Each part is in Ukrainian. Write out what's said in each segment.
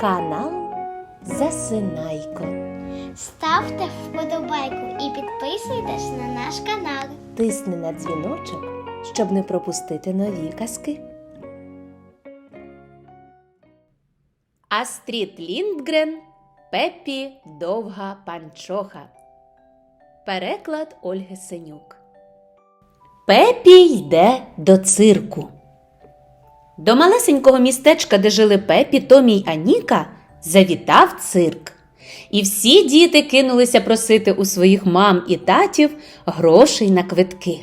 Канал Засинайко. Ставте вподобайку і підписуйтесь на наш канал. Тисни на дзвіночок, щоб не пропустити нові казки. Астрід Ліндгрен Пеппі Довга Панчоха. Переклад Ольги Синюк. Пепі йде до цирку. До малесенького містечка, де жили Пепі, Томі й Аніка, завітав цирк. І всі діти кинулися просити у своїх мам і татів грошей на квитки.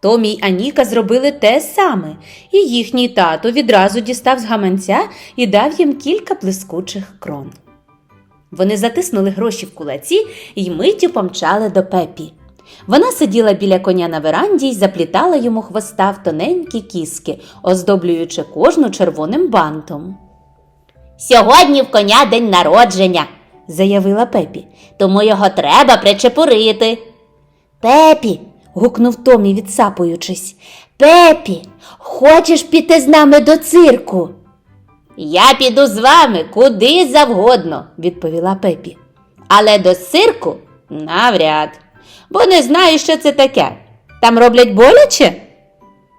Томі й Аніка зробили те саме, і їхній тато відразу дістав з гаманця і дав їм кілька блискучих крон. Вони затиснули гроші в кулаці і миттю помчали до Пепі. Вона сиділа біля коня на веранді й заплітала йому хвоста в тоненькі кіски, оздоблюючи кожну червоним бантом. Сьогодні в коня день народження, заявила Пепі, тому його треба причепурити. Пепі. гукнув Томі, відсапуючись. Пепі, хочеш піти з нами до цирку? Я піду з вами куди завгодно, відповіла Пепі. Але до цирку навряд, бо не знаю, що це таке. Там роблять боляче?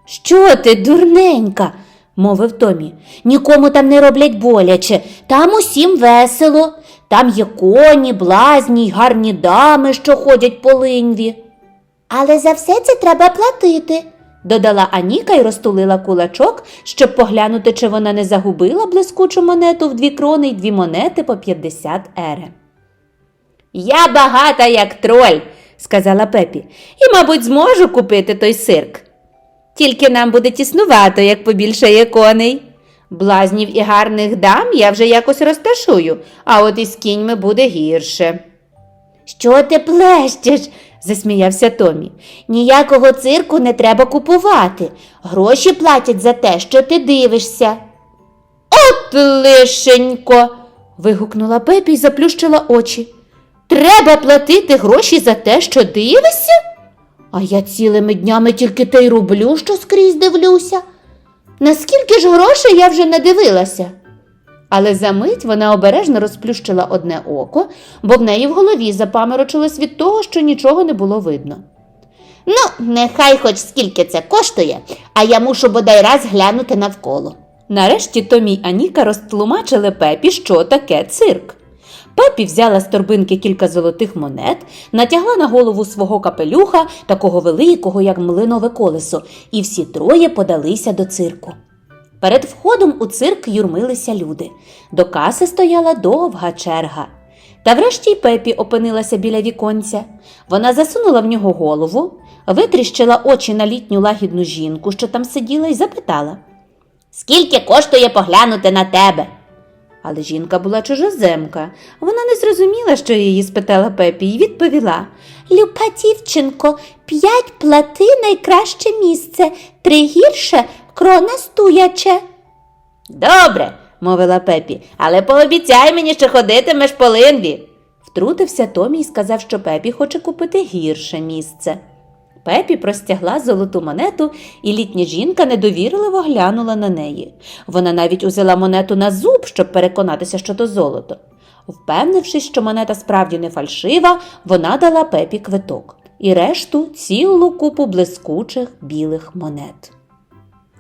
Що ти, дурненька? мовив Томі. Нікому там не роблять боляче, там усім весело. Там є коні, блазні й гарні дами, що ходять по линві. Але за все це треба платити, додала Аніка і розтулила кулачок, щоб поглянути, чи вона не загубила блискучу монету в дві крони й дві монети по 50 ере. Я багата, як троль, сказала Пепі, і, мабуть, зможу купити той сирк. Тільки нам буде тіснувато, як побільшає коней. Блазнів і гарних дам я вже якось розташую, а от із кіньми буде гірше. Що ти плещеш? засміявся Томі. Ніякого цирку не треба купувати. Гроші платять за те, що ти дивишся. От лишенько. вигукнула Пепі і заплющила очі. Треба платити гроші за те, що дивишся? А я цілими днями тільки те й роблю, що скрізь дивлюся. Наскільки ж грошей я вже надивилася? Але за мить вона обережно розплющила одне око, бо в неї в голові запаморочилось від того, що нічого не було видно. Ну, нехай хоч скільки це коштує, а я мушу бодай раз глянути навколо. Нарешті Томі й Аніка розтлумачили Пепі, що таке цирк. Пепі взяла з торбинки кілька золотих монет, натягла на голову свого капелюха, такого великого, як млинове колесо, і всі троє подалися до цирку. Перед входом у цирк юрмилися люди. До каси стояла довга черга. Та врешті й Пепі опинилася біля віконця. Вона засунула в нього голову, витріщила очі на літню лагідну жінку, що там сиділа, і запитала Скільки коштує поглянути на тебе? Але жінка була чужоземка. Вона не зрозуміла, що її спитала Пепі, і відповіла Люба дівчинко, п'ять плати найкраще місце, три гірше крона стояче. Добре, мовила Пепі, але пообіцяй мені, що ходитимеш по линві. Втрутився Томі і сказав, що Пепі хоче купити гірше місце. Пепі простягла золоту монету, і літня жінка недовірливо глянула на неї. Вона навіть узяла монету на зуб, щоб переконатися, що то золото. Впевнившись, що монета справді не фальшива, вона дала Пепі квиток і решту цілу купу блискучих білих монет.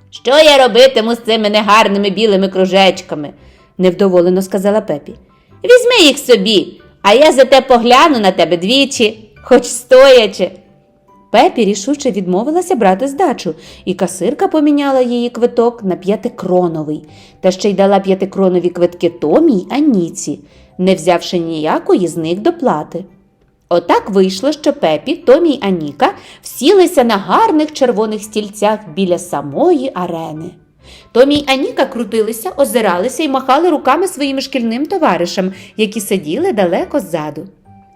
Що я робитиму з цими негарними білими кружечками? невдоволено сказала Пепі. Візьми їх собі, а я зате погляну на тебе двічі, хоч стоячи. Пепі рішуче відмовилася брати здачу, і касирка поміняла її квиток на п'ятикроновий, та ще й дала п'ятикронові квитки Томі й Аніці, не взявши ніякої з них доплати. Отак вийшло, що Пепі, Томі й Аніка всілися на гарних червоних стільцях біля самої арени. Томі й Аніка крутилися, озиралися і махали руками своїм шкільним товаришам, які сиділи далеко ззаду.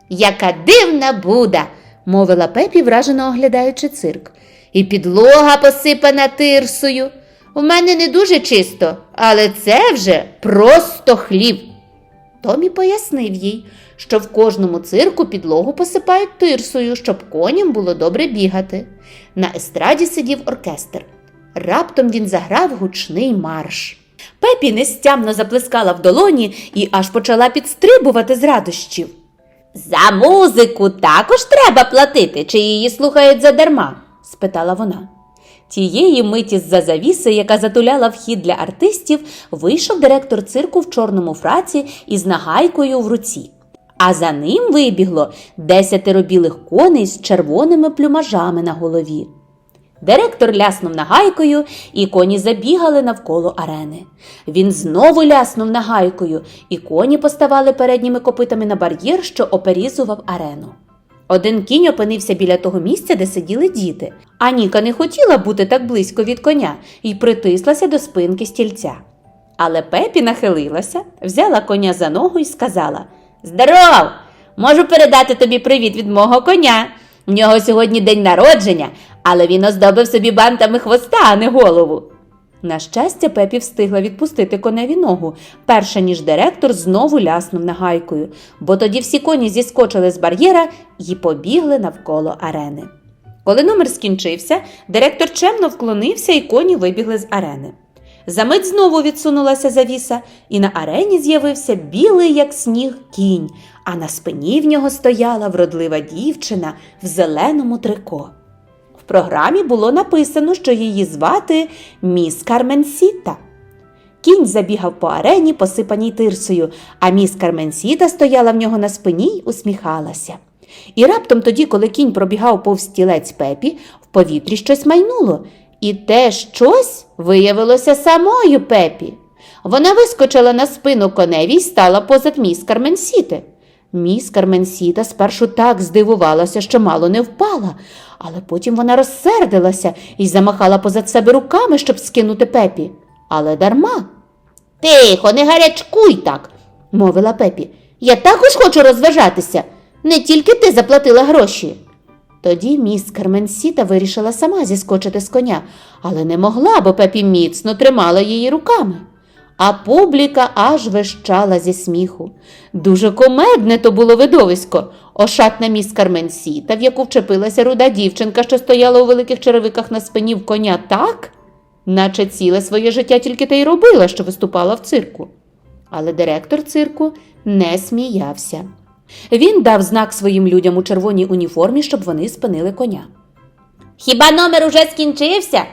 Яка дивна буда! Мовила Пепі, вражено оглядаючи цирк. І підлога посипана тирсою. У мене не дуже чисто, але це вже просто хлів. Томі пояснив їй, що в кожному цирку підлогу посипають тирсою, щоб коням було добре бігати. На естраді сидів оркестр. Раптом він заграв гучний марш. Пепі нестямно заплескала в долоні і аж почала підстрибувати з радощів. За музику також треба платити, чи її слухають задарма? спитала вона. Тієї миті з-за завіси, яка затуляла вхід для артистів, вийшов директор цирку в чорному фраці із нагайкою в руці. А за ним вибігло десятеро білих коней з червоними плюмажами на голові. Директор ляснув нагайкою, і коні забігали навколо арени. Він знову ляснув нагайкою, і коні поставали передніми копитами на бар'єр, що оперізував арену. Один кінь опинився біля того місця, де сиділи діти, а Ніка не хотіла бути так близько від коня і притислася до спинки стільця. Але Пепі нахилилася, взяла коня за ногу і сказала: Здоров! Можу передати тобі привіт від мого коня. В нього сьогодні день народження, але він оздобив собі бантами хвоста, а не голову. На щастя, Пепі встигла відпустити коневі ногу, перше ніж директор знову ляснув нагайкою, бо тоді всі коні зіскочили з бар'єра і побігли навколо арени. Коли номер скінчився, директор чемно вклонився, і коні вибігли з арени. Замить знову відсунулася завіса, і на арені з'явився білий, як сніг, кінь, а на спині в нього стояла вродлива дівчина в зеленому трико. В програмі було написано, що її звати міс Карменсіта. Кінь забігав по арені, посипаній тирсою, а міс Карменсіта стояла в нього на спині й усміхалася. І раптом тоді, коли кінь пробігав повз стілець пепі, в повітрі щось майнуло, і те щось виявилося самою пепі. Вона вискочила на спину коневі й стала позад міс Карменсіти. Міс Карменсіта спершу так здивувалася, що мало не впала, але потім вона розсердилася і замахала позад себе руками, щоб скинути пепі. Але дарма. Тихо, не гарячкуй так, мовила пепі. Я також хочу розважатися. Не тільки ти заплатила гроші. Тоді міс Карменсіта вирішила сама зіскочити з коня, але не могла, бо пепі міцно тримала її руками. А публіка аж вищала зі сміху. Дуже комедне то було видовисько. Ошатна міс Карменсіта, в яку вчепилася руда дівчинка, що стояла у великих черевиках на спині в коня так, наче ціле своє життя тільки те й робила, що виступала в цирку. Але директор цирку не сміявся. Він дав знак своїм людям у червоній уніформі, щоб вони спинили коня. Хіба номер уже скінчився?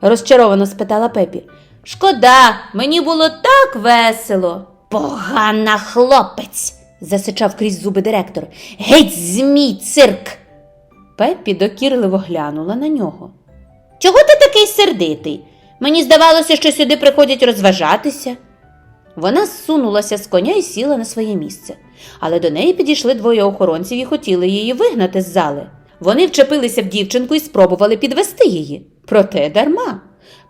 розчаровано спитала Пепі. Шкода, мені було так весело. Погана хлопець, засичав крізь зуби директор. Геть змій цирк. Пепі докірливо глянула на нього. Чого ти такий сердитий? Мені здавалося, що сюди приходять розважатися. Вона зсунулася з коня і сіла на своє місце, але до неї підійшли двоє охоронців і хотіли її вигнати з зали. Вони вчепилися в дівчинку і спробували підвести її. Проте дарма.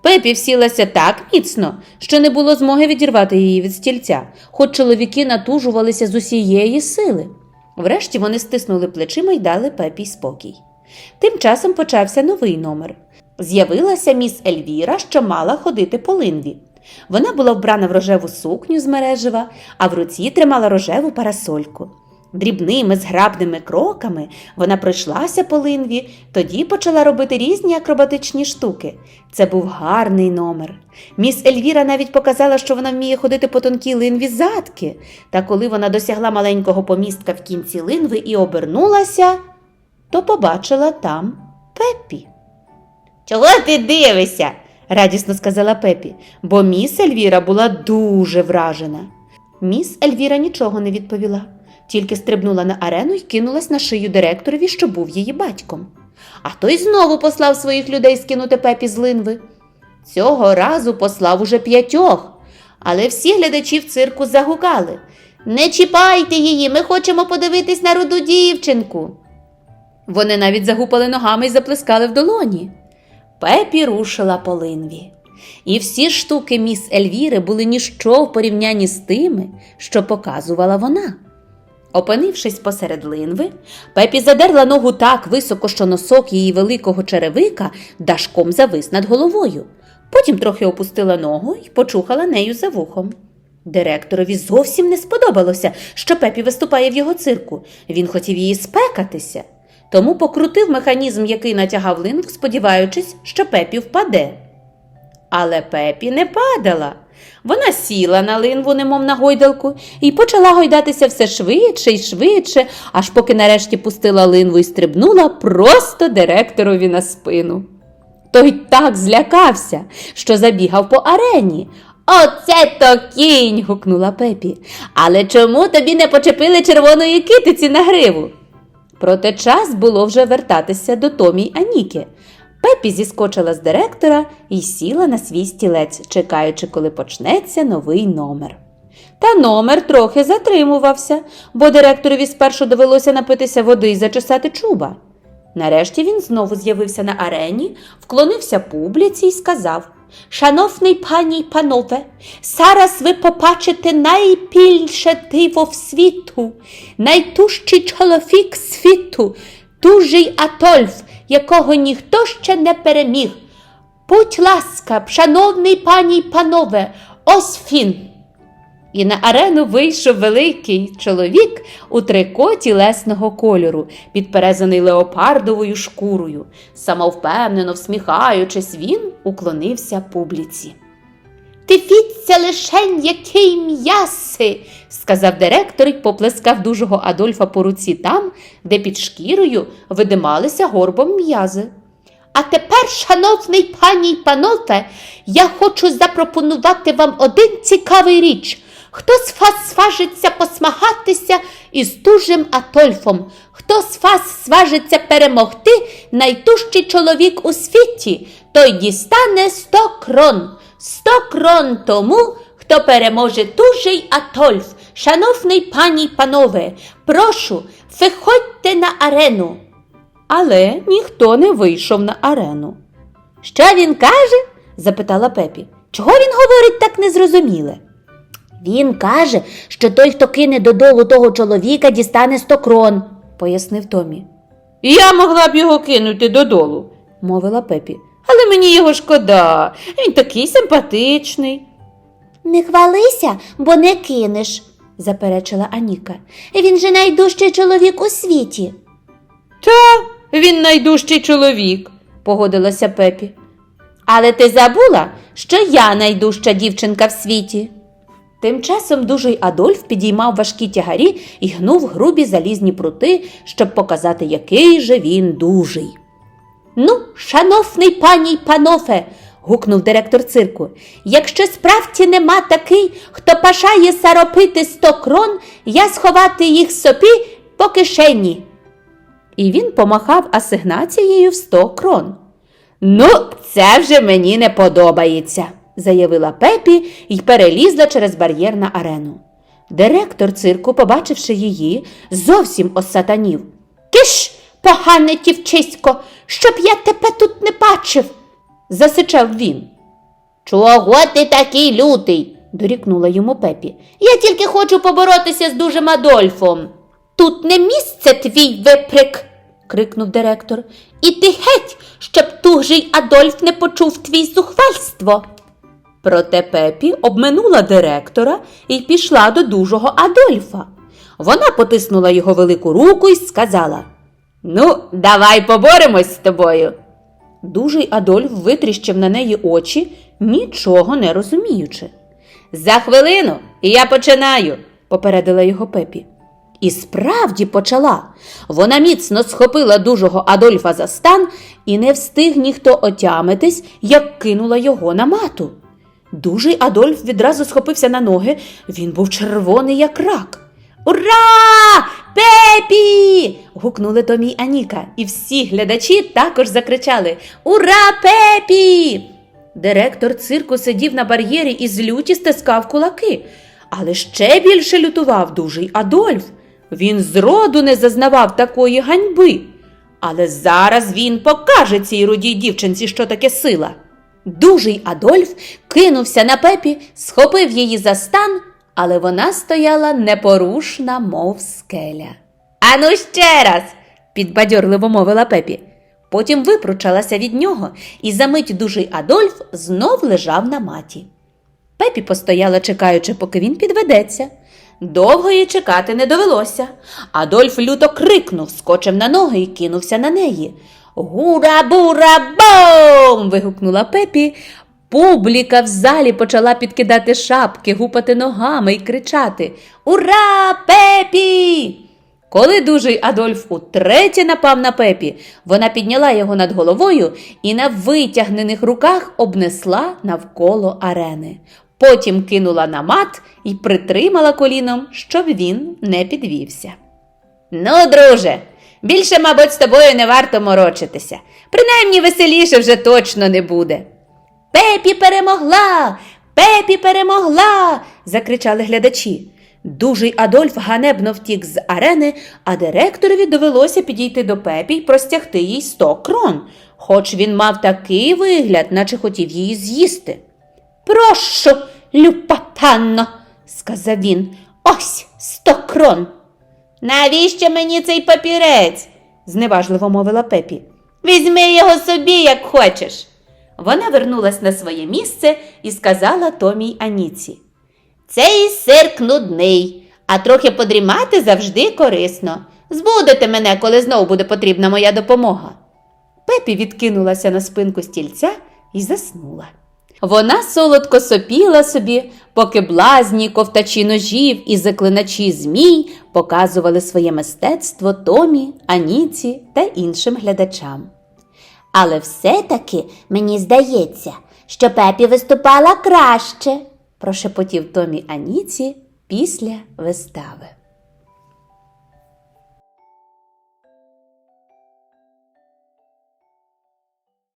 Пепі всілася так міцно, що не було змоги відірвати її від стільця, хоч чоловіки натужувалися з усієї сили. Врешті вони стиснули плечима й дали Пепі спокій. Тим часом почався новий номер. З'явилася міс Ельвіра, що мала ходити по линві. Вона була вбрана в рожеву сукню з мережева, а в руці тримала рожеву парасольку. Дрібними зграбними кроками вона пройшлася по линві, тоді почала робити різні акробатичні штуки. Це був гарний номер. Міс Ельвіра навіть показала, що вона вміє ходити по тонкій линві задки. Та коли вона досягла маленького помістка в кінці линви і обернулася, то побачила там Пеппі. Чого ти дивишся? Радісно сказала Пепі, бо міс Ельвіра була дуже вражена. Міс Ельвіра нічого не відповіла, тільки стрибнула на арену і кинулась на шию директорові, що був її батьком. А той знову послав своїх людей скинути Пепі з линви. Цього разу послав уже п'ятьох, але всі глядачі в цирку загукали Не чіпайте її, ми хочемо подивитись на руду дівчинку. Вони навіть загупали ногами і заплескали в долоні. Пепі рушила по линві. І всі штуки міс Ельвіри були ніщо в порівнянні з тими, що показувала вона. Опинившись посеред линви, Пепі задерла ногу так високо, що носок її великого черевика дашком завис над головою. Потім трохи опустила ногу і почухала нею за вухом. Директорові зовсім не сподобалося, що Пепі виступає в його цирку. Він хотів її спекатися, тому покрутив механізм, який натягав линву, сподіваючись, що Пепі впаде. Але Пепі не падала. Вона сіла на линву, немов на гойдалку, і почала гойдатися все швидше і швидше, аж поки нарешті пустила линву і стрибнула просто директорові на спину. Той так злякався, що забігав по арені. Оце то кінь. гукнула Пепі. Але чому тобі не почепили червоної китиці на гриву? Проте час було вже вертатися до Томі й Аніки. Пепі зіскочила з директора і сіла на свій стілець, чекаючи, коли почнеться новий номер. Та номер трохи затримувався, бо директорові спершу довелося напитися води і зачесати чуба. Нарешті він знову з'явився на арені, вклонився публіці і сказав Шановний пані й панове, зараз ви побачите найбільше диво в світу, найтужчий чоловік світу, дужий Атольф, якого ніхто ще не переміг. Будь ласка, шановний пані й панове, ось він. І на арену вийшов великий чоловік у трикоті лесного кольору, підперезаний леопардовою шкурою. Самовпевнено всміхаючись, він уклонився публіці. Дивіться лишень, який м'яси, сказав директор і поплескав дужого Адольфа по руці там, де під шкірою видималися горбом м'язи. А тепер, шановний пані й панове, я хочу запропонувати вам один цікавий річ. Хто з вас зважиться посмагатися із дужим Атольфом? Хто з вас зважиться перемогти найтужчий чоловік у світі, той дістане сто крон. Сто крон тому, хто переможе дужий Атольф. Шановний пані й панове, прошу, виходьте на арену. Але ніхто не вийшов на арену. Що він каже? запитала Пепі. Чого він говорить так незрозуміле? Він каже, що той, хто кине додолу того чоловіка, дістане сто крон, пояснив Томі. Я могла б його кинути додолу, мовила Пепі. Але мені його шкода. Він такий симпатичний. Не хвалися, бо не кинеш, заперечила Аніка. Він же найдужчий чоловік у світі. Та, він найдужчий чоловік, погодилася Пепі. Але ти забула, що я найдужча дівчинка в світі. Тим часом дужий Адольф підіймав важкі тягарі і гнув грубі залізні прути, щоб показати, який же він дужий. Ну, шановний пані й панове, гукнув директор цирку. Якщо справді нема такий, хто бажає саропити сто крон, я сховати їх собі по кишені. І він помахав асигнацією в сто крон. Ну, це вже мені не подобається, заявила Пепі і перелізла через бар'єр на арену. Директор цирку, побачивши її, зовсім осатанів. Киш, погане дівчисько, щоб я тебе тут не бачив, засичав він. Чого ти такий лютий? дорікнула йому Пепі. Я тільки хочу поборотися з дужим Адольфом. Тут не місце твій виприк, крикнув директор. Іди геть, щоб тужий Адольф не почув твій зухвальство. Проте Пепі обминула директора і пішла до дужого Адольфа. Вона потиснула його велику руку і сказала: Ну, давай поборемось з тобою. Дужий Адольф витріщив на неї очі, нічого не розуміючи. За хвилину я починаю, попередила його Пепі. І справді почала. Вона міцно схопила дужого Адольфа за стан і не встиг ніхто отямитись, як кинула його на мату. Дужий Адольф відразу схопився на ноги, він був червоний, як рак. Ура! Пепі! гукнули Томі й Аніка, і всі глядачі також закричали Ура, Пепі! Директор цирку сидів на бар'єрі і з люті стискав кулаки, але ще більше лютував дужий Адольф. Він зроду не зазнавав такої ганьби. Але зараз він покаже цій рудій дівчинці, що таке сила. Дужий Адольф кинувся на пепі, схопив її за стан, але вона стояла непорушна, мов скеля. Ану ще раз, підбадьорливо мовила пепі. Потім випручалася від нього, і за мить дужий Адольф знов лежав на маті. Пепі постояла, чекаючи, поки він підведеться. Довго їй чекати не довелося. Адольф люто крикнув, скочив на ноги і кинувся на неї. Гура бура бом. вигукнула Пепі, Публіка в залі почала підкидати шапки, гупати ногами і кричати Ура, Пепі! Коли дужий Адольф утретє напав на Пепі, вона підняла його над головою і на витягнених руках обнесла навколо арени. Потім кинула на мат і притримала коліном, щоб він не підвівся. Ну, друже, більше, мабуть, з тобою не варто морочитися. Принаймні веселіше вже точно не буде. Пепі перемогла! Пепі перемогла! закричали глядачі. Дужий Адольф ганебно втік з арени, а директорові довелося підійти до Пепі й простягти їй сто крон, хоч він мав такий вигляд, наче хотів її з'їсти. Прошу, люпа панно, сказав він, ось сто крон. Навіщо мені цей папірець? зневажливо мовила Пепі. Візьми його собі, як хочеш. Вона вернулась на своє місце і сказала Томі й Аніці. Цей сирк нудний, а трохи подрімати завжди корисно. Збудете мене, коли знов буде потрібна моя допомога. Пепі відкинулася на спинку стільця і заснула. Вона солодко сопіла собі, поки блазні, ковтачі ножів і заклиначі змій показували своє мистецтво Томі, Аніці та іншим глядачам. Але все-таки мені здається, що Пепі виступала краще. Прошепотів Томі Аніці після вистави.